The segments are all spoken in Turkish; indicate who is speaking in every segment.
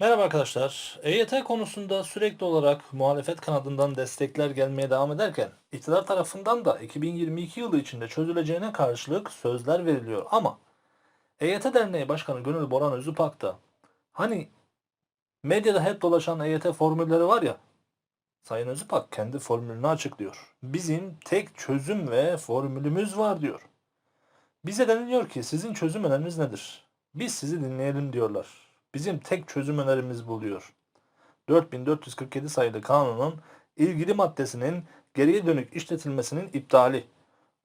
Speaker 1: Merhaba arkadaşlar. EYT konusunda sürekli olarak muhalefet kanadından destekler gelmeye devam ederken iktidar tarafından da 2022 yılı içinde çözüleceğine karşılık sözler veriliyor. Ama EYT Derneği Başkanı Gönül Boran Özüpak da hani medyada hep dolaşan EYT formülleri var ya Sayın Özüpak kendi formülünü açıklıyor. Bizim tek çözüm ve formülümüz var diyor. Bize deniliyor ki sizin çözüm öneriniz nedir? Biz sizi dinleyelim diyorlar. Bizim tek çözüm önerimiz buluyor. 4447 sayılı kanunun ilgili maddesinin geriye dönük işletilmesinin iptali.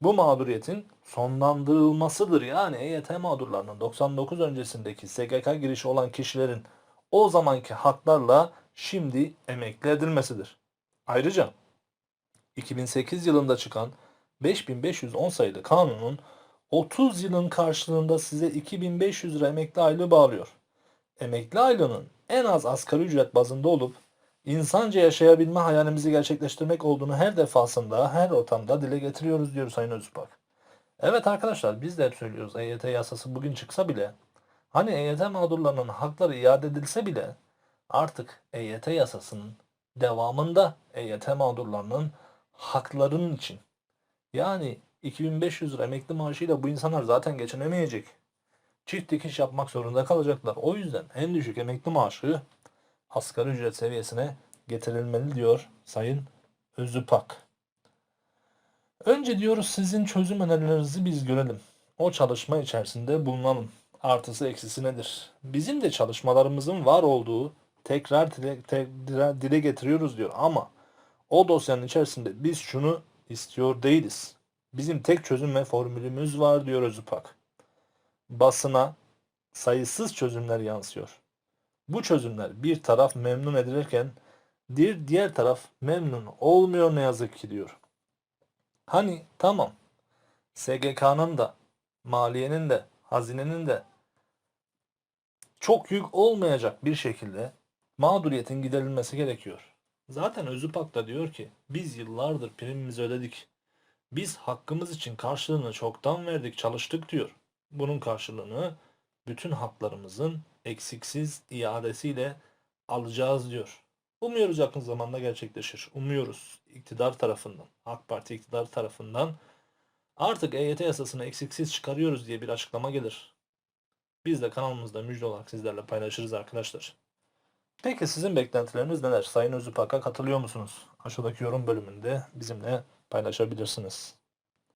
Speaker 1: Bu mağduriyetin sonlandırılmasıdır. Yani EYT mağdurlarının 99 öncesindeki SGK girişi olan kişilerin o zamanki haklarla şimdi emekli edilmesidir. Ayrıca 2008 yılında çıkan 5510 sayılı kanunun 30 yılın karşılığında size 2500 lira emekli aylığı bağlıyor. Emekli aylığının en az asgari ücret bazında olup insanca yaşayabilme hayalimizi gerçekleştirmek olduğunu her defasında, her ortamda dile getiriyoruz diyor Sayın Özbak. Evet arkadaşlar biz de hep söylüyoruz EYT yasası bugün çıksa bile hani EYT mağdurlarının hakları iade edilse bile artık EYT yasasının devamında EYT mağdurlarının haklarının için yani 2500 lira emekli maaşıyla bu insanlar zaten geçinemeyecek. Çift dikiş yapmak zorunda kalacaklar. O yüzden en düşük emekli maaşı asgari ücret seviyesine getirilmeli diyor Sayın Özüpak. Önce diyoruz sizin çözüm önerilerinizi biz görelim. O çalışma içerisinde bulunalım. Artısı eksisi nedir? Bizim de çalışmalarımızın var olduğu tekrar dile, te- dile- dile getiriyoruz diyor. Ama o dosyanın içerisinde biz şunu istiyor değiliz. Bizim tek çözüm ve formülümüz var diyor Özüpak. Basına sayısız çözümler yansıyor. Bu çözümler bir taraf memnun edilirken bir diğer taraf memnun olmuyor ne yazık ki diyor. Hani tamam SGK'nın da maliyenin de hazinenin de çok yük olmayacak bir şekilde mağduriyetin giderilmesi gerekiyor. Zaten Özüpak da diyor ki biz yıllardır primimizi ödedik. Biz hakkımız için karşılığını çoktan verdik, çalıştık diyor. Bunun karşılığını bütün haklarımızın eksiksiz iadesiyle alacağız diyor. Umuyoruz yakın zamanda gerçekleşir. Umuyoruz iktidar tarafından, AK Parti iktidar tarafından artık EYT yasasını eksiksiz çıkarıyoruz diye bir açıklama gelir. Biz de kanalımızda müjde olarak sizlerle paylaşırız arkadaşlar. Peki sizin beklentileriniz neler? Sayın Özüpak'a katılıyor musunuz? Aşağıdaki yorum bölümünde bizimle paylaşabilirsiniz.